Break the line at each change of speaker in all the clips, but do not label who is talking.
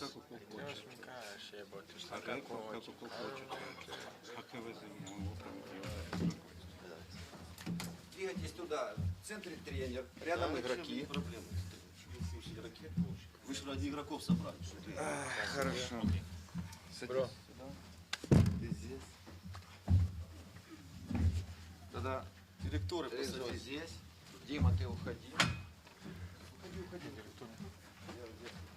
как у кого хочет. А как, как у кого хочет. Как вы за него там
Двигайтесь туда. В центре тренер, рядом игроки.
Проблемы. Вы же ради игроков собрали. что ты-
Хорошо.
Бро. Ты здесь. Тогда
Директоры посадите.
здесь. Дима, ты уходи. Уходи, уходи. Я здесь.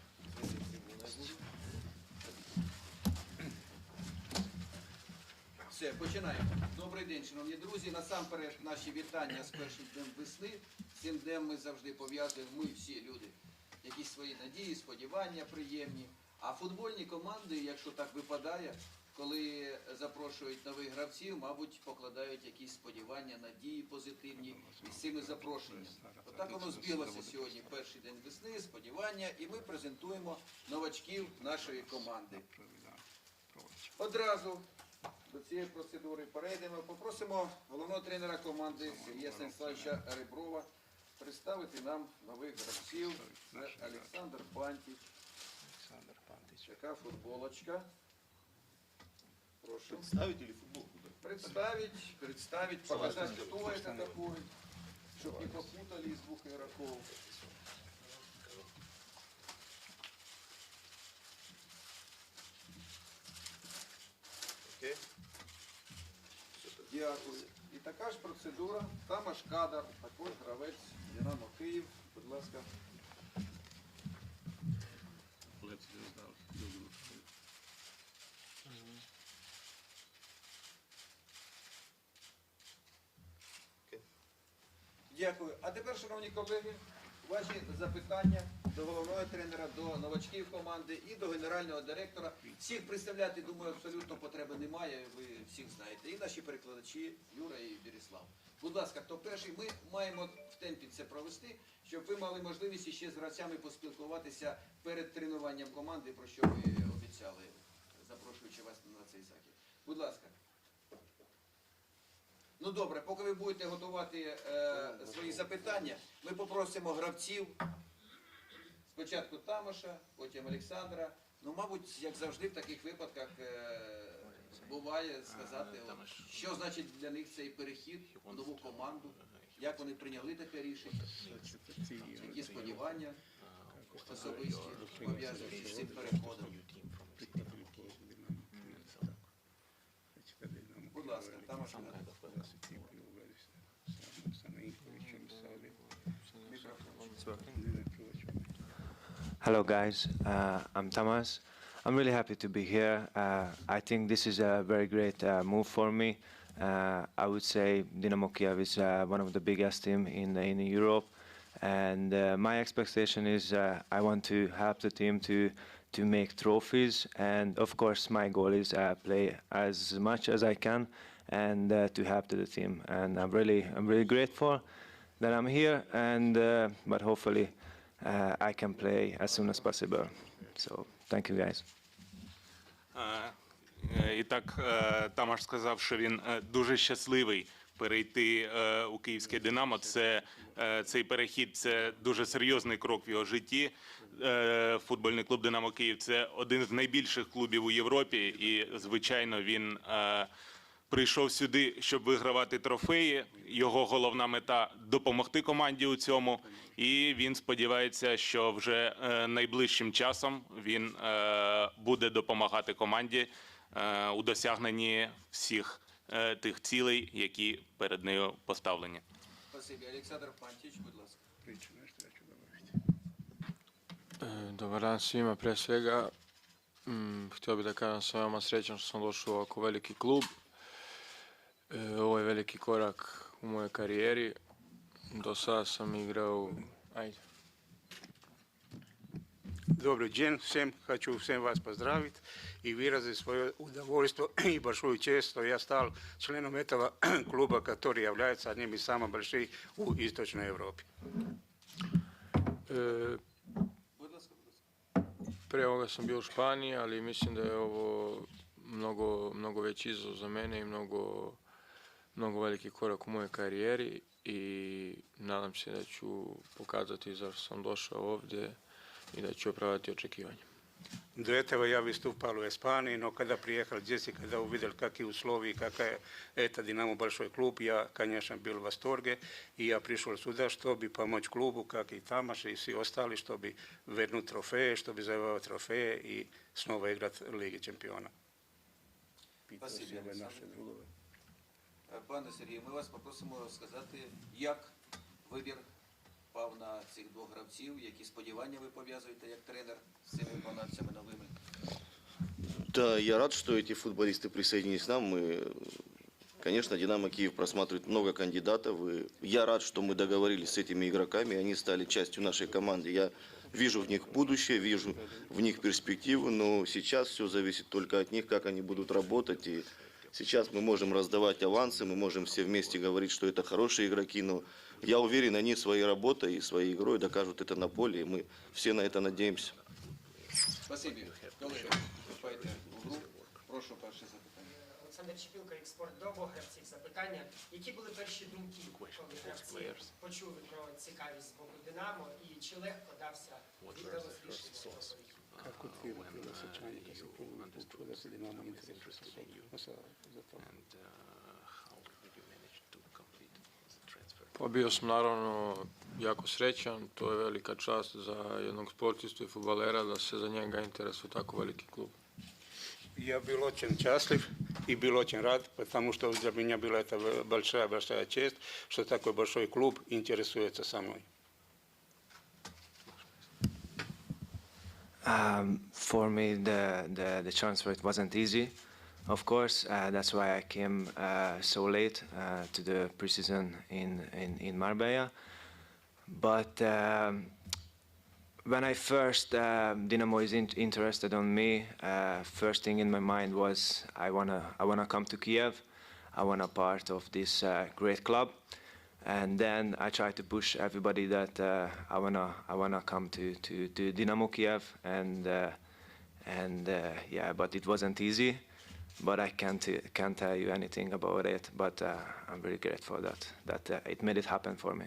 Все, починаємо. Добрий день, шановні друзі. Насамперед наші вітання з першим днем весни. Цим днем ми завжди пов'язуємо, ми всі люди, якісь свої надії, сподівання приємні. А футбольні команди, якщо так випадає, коли запрошують нових гравців, мабуть, покладають якісь сподівання, надії позитивні із цими запрошеннями. Отак воно збіглося сьогодні, перший день весни, сподівання, і ми презентуємо новачків нашої команди. Одразу до цієї процедури перейдемо. Попросимо головного тренера команди Сергія Станіславовича Реброва представити нам нових гравців. Це Олександр Пантіч. Така футболочка. Прошу.
Ставите или футболку? да?
Представить, представить, показать, кто это такой, чтобы не попутали из двух игроков.
Окей.
Дякую. І така ж процедура. Тамаш Кадар, також гравець Динамо Київ. Будь ласка. Дякую. А тепер, шановні колеги, ваші запитання до головного тренера, до новачків команди і до генерального директора. Всіх представляти, думаю, абсолютно потреби немає. Ви всіх знаєте. І наші перекладачі Юра і Біріслав. Будь ласка, хто перший? Ми маємо в темпі це провести, щоб ви мали можливість ще з гравцями поспілкуватися перед тренуванням команди, про що ви обіцяли, запрошуючи вас на цей захід. Будь ласка. Ну добре, поки ви будете готувати е, свої запитання, ми попросимо гравців. Спочатку Тамаша, потім Олександра. Ну, мабуть, як завжди в таких випадках е, буває сказати, от, що значить для них цей перехід в нову команду, як вони прийняли таке рішення, які сподівання особисті пов'язані з цим переходом. Будь ласка, Тамаш.
Hello, guys. Uh, I'm Tamas. I'm really happy to be here. Uh, I think this is a very great uh, move for me. Uh, I would say Dynamo Kiev is uh, one of the biggest team in in Europe, and uh, my expectation is I want to help the team to to make trophies, and of course my goal is play as much as I can and to help to the team. And I'm really I'm really grateful that I'm here, and but hopefully uh, I can play as soon as possible. So thank you guys.
Е, е, І так е, Тамаш сказав, що він дуже щасливий перейти у київське Динамо. Це цей перехід це дуже серйозний крок в його житті. Футбольний клуб Динамо Київ це один з найбільших клубів у Європі, і звичайно він. Прийшов сюди, щоб вигравати трофеї. Його головна мета допомогти команді у цьому. І він сподівається, що вже е, найближчим часом він е, буде допомагати команді е, у досягненні всіх тих цілей, які перед нею поставлені.
Спасибі. Олександр Пантіч, будь ласка.
Dobar dan svima, pre svega htio bih da kažem sam veoma srećan što sam došao u ovako veliki klub. E, ovo je veliki korak u mojoj karijeri. Do sada sam igrao, ajde,
Добрый день всем. Хочу всем вас поздравить и выразить свое удовольствие и большую честь, что я стал членом этого клуба, который является одним из самых больших в Источной Европе.
e,
Будь ласка, будь ласка.
pre ovoga sam bio u Španiji, ali mislim da je ovo mnogo, mnogo veći izazov za mene i mnogo, mnogo veliki korak u mojoj karijeri i nadam se da ću pokazati zašto sam došao ovdje i da ću opravdati očekivanja.
До этого я выступал в Испании, но когда приехал здесь и когда увидел, какие условия, и какая это «Динамо» большой клуб, я, конечно, был в восторге. И я пришел сюда, чтобы помочь клубу, как и Тамаш, и все остальные, чтобы вернуть трофеи, чтобы завоевать трофеи и снова играть в Лиге чемпионов.
Спасибо, Олександр. Е, Пане Сергію, ми вас попросимо сказати, як вибір пав на цих двох гравців, які сподівання ви пов'язуєте як тренер з цими виконавцями новими.
Да, я рад, что эти футболисты присоединились к нам. Мы, конечно, Динамо Киев просматривает много кандидатов. И я рад, что мы договорились с этими игроками, и они стали частью нашей команды. Я вижу в них будущее, вижу в них перспективу, но сейчас все зависит только от них, как они будут работать. И сейчас мы можем раздавать авансы, мы можем все вместе говорить, что это хорошие игроки, но я уверен, они своей работой и своей игрой докажут это на поле, и мы все на это надеемся.
Гру. Прошу запитання.
Олександр Чепілко, експорт до обох гравців. Запитання, які були перші думки, коли гравці почули про цікавість з боку Динамо і чи легко дався рішення?
Kako ti je bilo osjećanje kad si prvi put čuo da se Dinamo interesuje za tobom? Za, za to.
Pa bio sam naravno jako srećan, to je velika čast za jednog sportistu i futbalera da se za njega interesuje tako veliki klub.
Я был очень счастлив и был очень рад, потому что для меня была это большая-большая честь, что такой большой клуб интересуется со мной.
Um, for me, the, the, the transfer it wasn't easy, of course. Uh, that's why I came uh, so late uh, to the preseason in, in, in Marbella. But um, when I first um, Dinamo is in, interested on me, uh, first thing in my mind was I wanna I wanna come to Kiev. I wanna part of this uh, great club, and then I try to push everybody that uh, I wanna I wanna come to to, to Dynamo Kiev, and uh, and uh, yeah, but it wasn't easy. But I can't can't tell you anything about it. But uh, I'm very grateful that that it made it happen for me.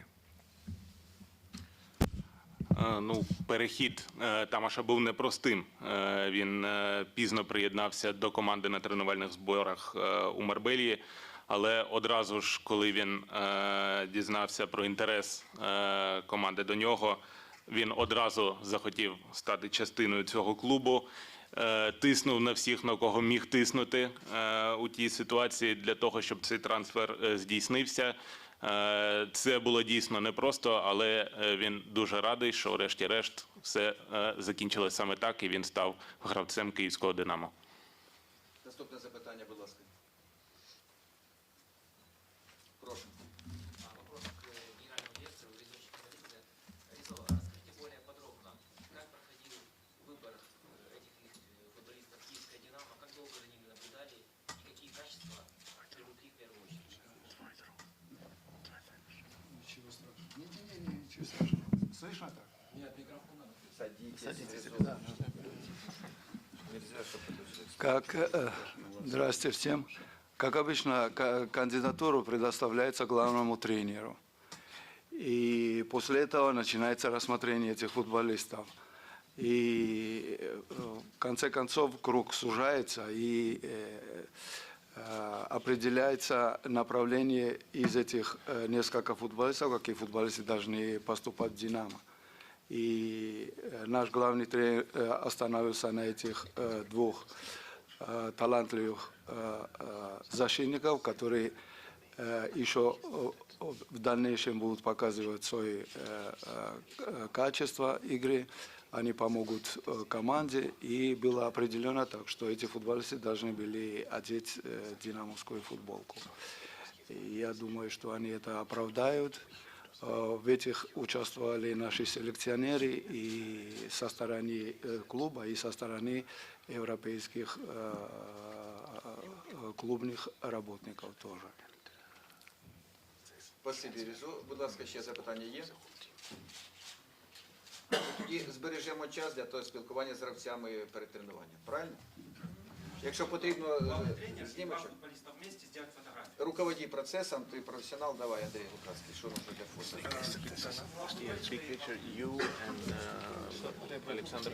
Е, Ну, перехід е, Тамаша був непростим. Е, Він пізно приєднався до команди на тренувальних зборах у Марбелії, але одразу ж, коли він дізнався про інтерес команди до нього, він одразу захотів стати частиною цього клубу. Тиснув на всіх, на кого міг тиснути у тій ситуації для того, щоб цей трансфер здійснився. Е, Це було дійсно непросто, але е, він дуже радий, що врешті-решт все е, закінчилось саме так, і він став гравцем київського Динамо.
Наступне запитання, будь ласка.
Как, э,
здрасте всем. Как обычно, ка- кандидатуру предоставляется главному тренеру. И после этого начинается рассмотрение этих футболистов. И э, в конце концов круг сужается и э, э, определяется направление из этих э, несколько футболистов, какие футболисты должны поступать в «Динамо». И э, наш главный тренер э, остановился на этих э, двух талантливых защитников, которые еще в дальнейшем будут показывать свои качества игры. Они помогут команде. И было определено так, что эти футболисты должны были одеть динамовскую футболку. Я думаю, что они это оправдают. Э, В этих участвовали наши селекционеры и со стороны э, клуба, и со стороны европейских э, э, клубных работников тоже.
Спасибі, Різо. Будь ласка, ще запитання є? Тоді збережемо час для того спілкування з гравцями перед тренуванням. Правильно? Якщо потрібно, е, знімеш.
футболистов вместе сделать фотографию.
Руководи процесом, ти професіонал, давай, Андрій Лукацький, що нужно для фото?
Big picture, you and uh, Alexander